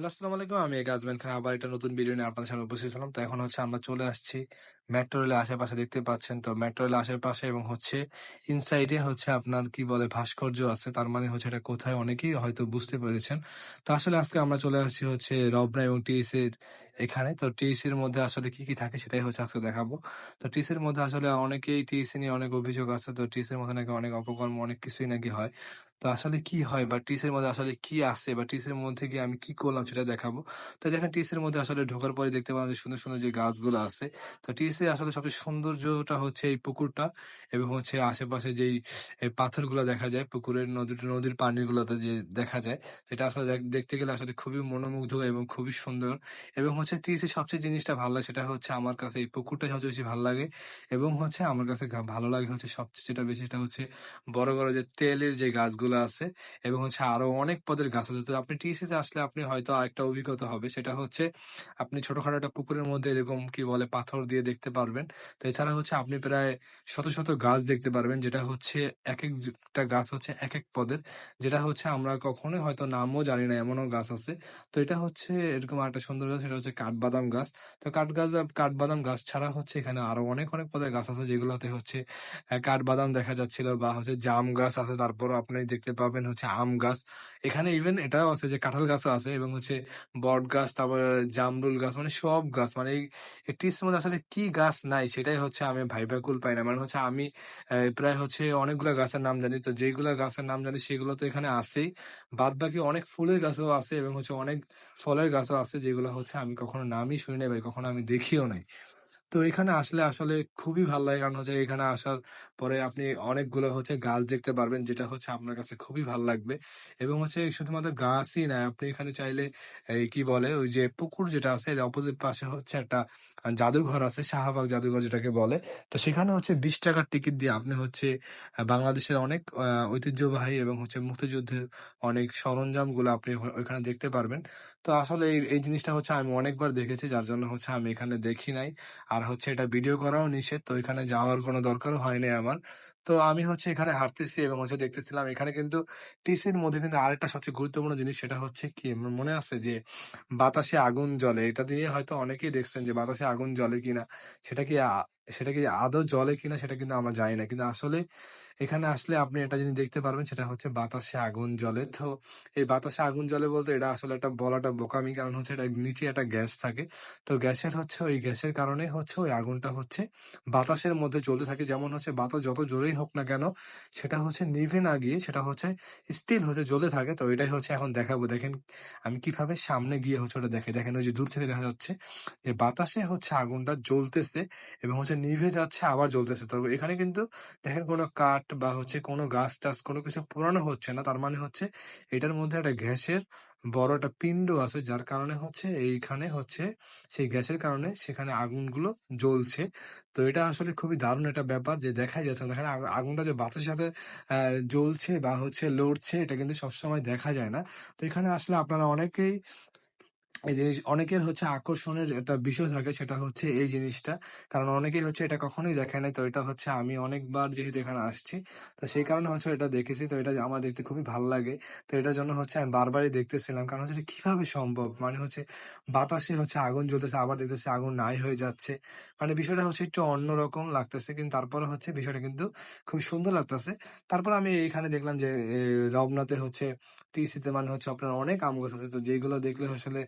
Hello, আসসালামু আলাইকুম। আমি গাজমেন খান, আবার একটা নতুন ভিডিও নিয়ে আপনাদের সামনে উপস্থিত হলাম। তো এখন হচ্ছে আমরা চলে আসছি মেট্রো রেলের আশেপাশে, দেখতে পাচ্ছেন তো মেট্রো রেলের আশেপাশে এবং হচ্ছে ইনসাইডে হচ্ছে আপনার কি বলে ভাস্কর্য আছে, তার মানে হচ্ছে এটা কোথায় অনেকেই হয়তো বুঝতে পেরেছেন। তো আসলে আজকে আমরা চলে আসছি হচ্ছে রবনা এবং টিএস এর এখানে। তো টিএস এর মধ্যে আসলে কি কি থাকে সেটাই হচ্ছে আজকে দেখাবো। তো টিএস এর মধ্যে আসলে অনেকেই টিএস নিয়ে অনেক অভিযোগ আছে। তো টিএস এর মধ্যে নাকি অনেক অপকর্ম, অনেক কিছুই নাকি হয়। তো আসলে কি হয় বা টিস এর মধ্যে আসলে কি আছে বা টিস এর মধ্যে গিয়ে আমি কি করলাম সেটা দেখাবো। তো দেখেন টিস এর মধ্যে আসলে ঢোকার পরে দেখতে পাবেন যে সুন্দর সুন্দর যে গাছগুলো আছে। তো টিস আসলে সবচেয়ে সৌন্দর্যটা হচ্ছে এই পুকুরটা এবং হচ্ছে আশেপাশে যেই পাথরগুলো দেখা যায়, পুকুরের নদীর নদীর পানিগুলোতে যে দেখা যায়, সেটা আসলে দেখ- দেখতে গেলে আসলে খুবই মনোমুগ্ধ এবং খুবই সুন্দর এবং হচ্ছে টিস এর সবচেয়ে জিনিসটা ভালো লাগে, সেটা হচ্ছে আমার কাছে এই পুকুরটা সবচেয়ে বেশি ভালো লাগে এবং হচ্ছে আমার কাছে ভালো লাগে হচ্ছে সবচেয়ে যেটা বেশি সেটা হচ্ছে বড় বড় যে তেলের যে গাছগুলো আছে এবং হচ্ছে আরও অনেক পদের গাছ আছে। তো আপনি টিএসসিতে আসলে আপনি হয়তো আরেকটা অভিজ্ঞতা হবে, সেটা হচ্ছে আপনি ছোটখাটো একটা পুকুরের মধ্যে এরকম কি বলে পাথর দিয়ে দেখতে পারবেন। তো এছাড়া হচ্ছে আপনি প্রায় শত শত গাছ দেখতে পারবেন, যেটা হচ্ছে এক একটা গাছ হচ্ছে এক এক পদের, যেটা হচ্ছে আমরা কখনোই হয়তো নামও জানি না, এমনও গাছ আছে। তো এটা হচ্ছে এরকম একটা সুন্দর সেটা হচ্ছে কাঠবাদাম গাছ। তো কাঠ গাছ কাঠবাদাম গাছ ছাড়া হচ্ছে এখানে আরও অনেক অনেক পদের গাছ আছে, যেগুলোতে হচ্ছে কাঠবাদাম দেখা যাচ্ছিল বা হচ্ছে জাম গাছ আছে তারপর আপনি দেখতে পাবেন হচ্ছে আম গাছ। এখানে ইভেন এটাও আছে যে কাঁঠাল গাছও আছে এবং হচ্ছে বট গাছ, তারপর জামরুল গাছ মানে সব গাছ মানে এই টিস মধ্যে আসলে কি গাছ নাই সেটাই হচ্ছে আমি ভাইবা কুল পাই না। মানে হচ্ছে আমি প্রায় হচ্ছে অনেকগুলা গাছের নাম জানি, তো যেগুলা গাছের নাম জানি সেগুলো তো এখানে আছেই। বাদ বাকি অনেক ফুলের গাছও আছে এবং হচ্ছে অনেক ফলের গাছও আছে যেগুলো হচ্ছে আমি কখনো নামই শুনি নাই ভাই কখনো আমি দেখিও নাই। তো এখানে আসলে আসলে খুবই ভালো লাগে। কারণ হচ্ছে এখানে আসার পরে আপনি অনেকগুলো হচ্ছে গাছ দেখতে পারবেন, যেটা হচ্ছে আপনার কাছে খুবই ভালো লাগবে। এবং হচ্ছে শুধুমাত্র গাছই না, আপনি এখানে চাইলে এই কি বলে, ওই যে পুকুর যেটা আছে অপোজিট পাশে হচ্ছে একটা জাদুঘর আছে, শাহবাগ জাদুঘর যেটাকে বলে। তো সেখানে হচ্ছে বিশ টাকার টিকিট দিয়ে আপনি হচ্ছে বাংলাদেশের অনেক ঐতিহ্যবাহী এবং হচ্ছে মুক্তিযুদ্ধের অনেক সরঞ্জামগুলো আপনি ওইখানে দেখতে পারবেন। তো আসলে এই এই জিনিসটা হচ্ছে আমি অনেকবার দেখেছি, যার জন্য হচ্ছে আমি এখানে দেখি নাই। আর হচ্ছে এটা ভিডিও করাও নিষেধ, তো এখানে যাওয়ার কোনো দরকারও হয়নি আমার। তো আমি হচ্ছে এখানে হাঁটতেছি এবং হচ্ছে দেখতেছিলাম এখানে কিন্তু টিসির মধ্যে কিন্তু আরেকটা সবচেয়ে গুরুত্বপূর্ণ জিনিস সেটা হচ্ছে কি মনে আছে যে বাতাসে আগুন জ্বলে, এটা দিয়ে হয়তো অনেকেই দেখছেন যে বাতাসে আগুন জ্বলে কিনা, সেটা কি সেটা কি আদৌ জ্বলে কিনা সেটা কিন্তু আমরা জানি না। কিন্তু আসলে এখানে আসলে আপনি একটা জিনিস দেখতে পারবেন, সেটা হচ্ছে বাতাসে আগুন জ্বলে। তো এই বাতাসে আগুন জ্বলে বলতে এটা আসলে একটা বলাটা বোকামি, কারণ হচ্ছে এটা নিচে একটা গ্যাস থাকে। তো গ্যাসের হচ্ছে ওই গ্যাসের কারণে হচ্ছে ওই আগুনটা হচ্ছে বাতাসের মধ্যে চলতে থাকে। যেমন হচ্ছে বাতাস যত জোরেই হোক না কেন, সেটা হচ্ছে নিভে না গিয়ে সেটা হচ্ছে স্টিল হচ্ছে জ্বলতে থাকে। তো এটাই হচ্ছে এখন দেখাবো। দেখেন, আমি কীভাবে সামনে গিয়ে হচ্ছে ওটা দেখে দেখেন ওই যে দূর থেকে দেখা যাচ্ছে যে বাতাসে হচ্ছে আগুনটা জ্বলতেছে এবং হচ্ছে নিভে যাচ্ছে, আবার জ্বলতেছে। তো এখানে কিন্তু দেখেন কোনো কাঠ বা হচ্ছে কোনো গাছ টাছ কোনো কিছু পোড়ানো হচ্ছে না। তার মানে হচ্ছে এটার মধ্যে একটা গ্যাসের বড় একটা পিণ্ড আছে যার কারণে হচ্ছে এইখানে হচ্ছে সেই গ্যাসের কারণে সেখানে আগুনগুলো জ্বলছে। তো এটা আসলে খুবই দারুণ একটা ব্যাপার যে দেখাই যাচ্ছে দেখেন আগ- আগুনটা যে বাতাসের সাথে জ্বলছে বা হচ্ছে লড়ছে এটা কিন্তু সবসময় দেখা যায় না। তো এখানে আসলে আপনারা অনেকেই এই জিনিস, অনেকের হচ্ছে আকর্ষণের একটা বিষয় থাকে সেটা হচ্ছে এই জিনিসটা। কারণ অনেকেই হচ্ছে এটা কখনোই দেখে নাই। তো এটা হচ্ছে আমি অনেকবার যেহেতু এখানে আসছি, তো সেই কারণে হচ্ছে এটা দেখেছি। তো এটা আমার দেখতে খুবই ভালো লাগে। তো এটার জন্য হচ্ছে আমি বারবারই দেখতেছিলাম। কারণ হচ্ছে এটা কীভাবে সম্ভব? মানে হচ্ছে বাতাসে হচ্ছে আগুন জ্বলতেছে, আবার দেখতেছে আগুন নাই হয়ে যাচ্ছে। মানে বিষয়টা হচ্ছে একটু অন্যরকম লাগতেছে। কিন্তু তারপরে হচ্ছে বিষয়টা কিন্তু খুব সুন্দর লাগতেছে। তারপর আমি এখানে দেখলাম যে রবনাতে হচ্ছে, টিসিতে মানে হচ্ছে আপনার অনেক আম গাছ আছে। তো যেগুলো দেখলে আসলে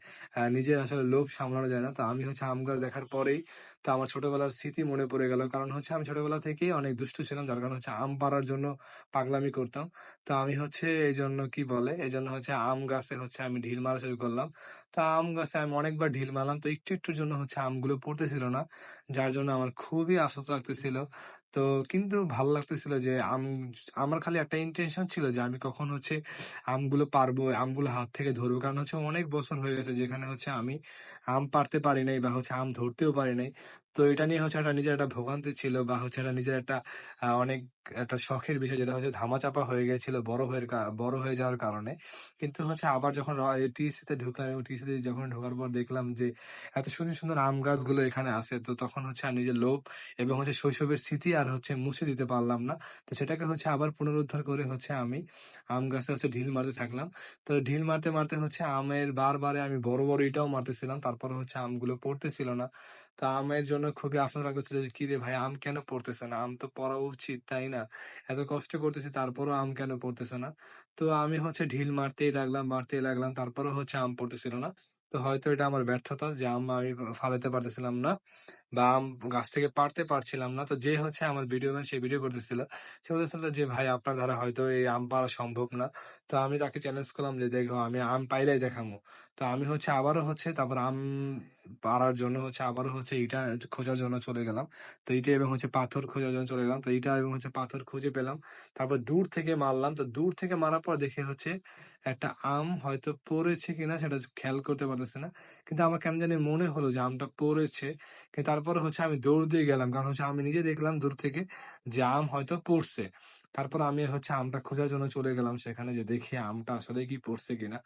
নিজের আসলে লোভ সামলানো যায় না। তো আমি হচ্ছে আম গাছ দেখার পরেই তো আমার ছোটবেলার স্মৃতি মনে পড়ে গেল। কারণ হচ্ছে আমি ছোটবেলা থেকেই অনেক দুষ্টু ছিলাম। যার কারণে হচ্ছে আম পাড়ার জন্য পাগলামি করতাম। তো আমি হচ্ছে এই জন্য কি বলে? এই জন্য হচ্ছে আম গাছে হচ্ছে আমি ঢিল মারা শুরু করলাম। তো আম গাছে আমি অনেকবার ঢিল মারলাম। তো একটু একটুর জন্য হচ্ছে আমগুলো পড়তেছিল না, যার জন্য আমার খুবই আফসোস লাগতেছিল। তো কিন্তু ভালো লাগতেছিল যে আম, আমার খালি একটা ইন্টেনশন ছিল যে আমি কখন হচ্ছে আমগুলো পারব, আমগুলো হাত থেকে ধরবো। কারণ হচ্ছে অনেক বছর হয়ে গেছে যেখানে হচ্ছে আমি আম পারতে পারি নাই বা হচ্ছে আম ধরতেও পারি নাই। তো এটা নিয়ে হচ্ছে একটা নিজের একটা ভোগান্তি ছিল বা হচ্ছে একটা নিজের একটা অনেক একটা শখের বিষয় যেটা হচ্ছে ধামাচাপা হয়ে গেছিল বড় হয়ে বড় হয়ে যাওয়ার কারণে। কিন্তু হচ্ছে আবার যখন টিসিতে ঢুকলাম এবং টিসিতে যখন ঢোকার পর দেখলাম যে এত সুন্দর সুন্দর আম গাছগুলো এখানে আছে, তো তখন হচ্ছে আর নিজের লোভ এবং হচ্ছে শৈশবের স্মৃতি আর হচ্ছে মুছে দিতে পারলাম না। তো সেটাকে হচ্ছে আবার পুনরুদ্ধার করে হচ্ছে আমি আম গাছে হচ্ছে ঢিল মারতে থাকলাম। তো ঢিল মারতে মারতে হচ্ছে আমের বারবারে আমি বড় বড় ইটাও মারতেছিলাম তারপর হচ্ছে আমগুলো পড়তেছিল না। তো আমের জন্য খুবই আফসোস লাগতেছিল যে কি রে ভাই, আম কেন পড়তেছে না? আম তো পড়া উচিত, তাই না? এত কষ্ট করতেছি, তারপরও আম কেন পড়তেছে না? তো আমি হচ্ছে ঢিল মারতেই লাগলাম মারতেই লাগলাম, তারপরও হচ্ছে আম পড়তেছিল না। তো হয়তো এটা আমার ব্যর্থতা যে, আম আমি ফালাতে পারতেছিলাম না। বা আম গাছ থেকে পারতে পারছিলাম না। তো যে হচ্ছে আমার ভিডিও ম্যান সে ভিডিও করতেছিল। সে বলতেছিল যে, ভাই, আপনার দ্বারা হয়তো এই আম পারা সম্ভব না। তো আমি তাকে চ্যালেঞ্জ করলাম যে, দেখো, আমি আম পাইলেই দেখামো। তো আমি হচ্ছে আবারও হচ্ছে তারপর আম পাড়ার জন্য হচ্ছে আবারও হচ্ছে ইটা খোঁজার জন্য চলে গেলাম। তো ইটা এবং হচ্ছে পাথর খোঁজার জন্য চলে গেলাম। তো ইটা এবং হচ্ছে পাথর খুঁজে পেলাম। তারপর দূর থেকে মারলাম। তো দূর থেকে মারার পর দেখে হচ্ছে একটা আম হয়তো পড়েছে কিনা সেটা খেয়াল করতে পারতেছে না। কিন্তু আমার কেমন জানি মনে হলো যে, আমটা পড়েছে। কিন্তু তারপরে হচ্ছে আমি দৌড় দিয়ে গেলাম। কারণ হচ্ছে আমি নিজে দেখলাম দূর থেকে যে আম হয়তো পড়ছে। তারপর আমি হচ্ছে আমটা খোঁজার জন্য চলে গেলাম সেখানে যে দেখি আমটা আসলে কি পড়ছে কিনা।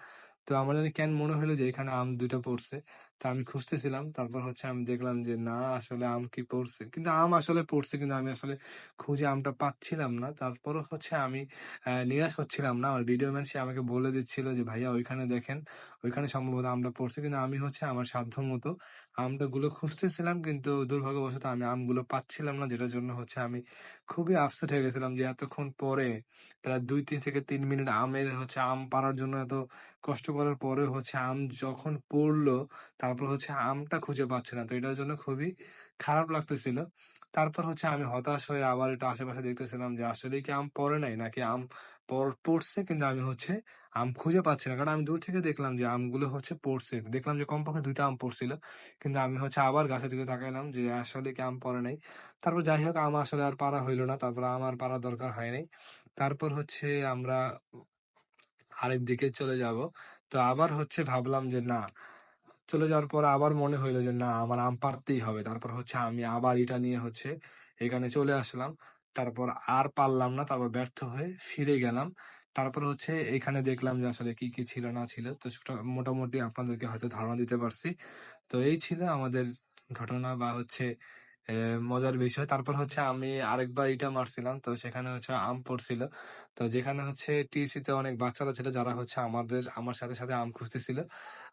তো আমার জানি কেন মনে হলো যে এখানে আম দুইটা পড়ছে। তা আমি খুঁজতেছিলাম, তারপর হচ্ছে আমি দেখলাম যে না, আসলে আম কি পড়ছে। কিন্তু আম আসলে পড়ছে, কিন্তু আমি আসলে খুঁজে আমটা পাচ্ছিলাম না। তারপরও হচ্ছে আমি নিরাশ হচ্ছিলাম না। আমার ভিডিও ম্যান সে আমাকে বলে দিচ্ছিল যে, ভাইয়া, ওইখানে দেখেন, ওইখানে সম্ভবত আমটা পড়ছে। কিন্তু আমি হচ্ছে আমার সাধ্য মতো আমটা গুলো খুঁজতেছিলাম, কিন্তু দুর্ভাগ্যবশত আমি আমগুলো পাচ্ছিলাম না, যেটার জন্য হচ্ছে আমি খুবই আপসেট হয়ে গেছিলাম যে এতক্ষণ পরে, প্রায় দুই, তিন থেকে তিন মিনিট আমের হচ্ছে আম পাড়ার জন্য এত কষ্ট করার পরে হচ্ছে আম যখন পড়ল, তারপর হচ্ছে আমটা খুঁজে পাচ্ছে না। তো এটার জন্য খুবই খারাপ লাগতেছিল। তারপর হচ্ছে আমি হতাশ হয়ে আবার এটা আশেপাশে দেখতেছিলাম যে আসলে কি আম পড়ে নাই? নাকি আম পড়ছে কিন্তু আমি হচ্ছে আম খুঁজে পাচ্ছি না। কারণ আমি দূর থেকে দেখলাম যে, আমগুলো হচ্ছে পড়ছে। দেখলাম যে, কমপক্ষে দুইটা আম পড়ছিল। কিন্তু আমি হচ্ছে আবার গাছের দিকে তাকাইলাম যে আসলে কি আম পড়ে নাই? তারপর যাই হোক, আম আসলে আর পারা হইল না। তারপর আমার পারা দরকার হয় নাই। তারপর হচ্ছে আমরা আরেক দিকে চলে যাব। তো আবার হচ্ছে ভাবলাম যে না, চলে যাওয়ার পর আবার মনে হইল যে না, আমার আম পারতেই হবে। তারপর হচ্ছে আমি আবার এটা নিয়ে হচ্ছে এখানে চলে আসলাম। তারপর আর পারলাম না, তারপর ব্যর্থ হয়ে ফিরে গেলাম। তারপর হচ্ছে এখানে দেখলাম যে আসলে কি কি ছিল, না ছিল। তো মোটামুটি আপনাদেরকে হয়তো ধারণা দিতে পারছি। তো এই ছিল আমাদের ঘটনা বা হচ্ছে মজার বিষয়। তারপর হচ্ছে আমি আরেকবার ইটা মারছিলাম, তো সেখানে হচ্ছে আম পড়ছিল। তো যেখানে হচ্ছে টিসি তে অনেক বাচ্চারা ছিল যারা হচ্ছে আমাদের, আমার সাথে সাথে আম খুঁজতেছিল।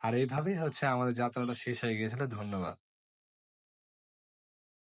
আর এইভাবেই হচ্ছে আমাদের যাত্রাটা শেষ হয়ে গিয়েছিল। ধন্যবাদ।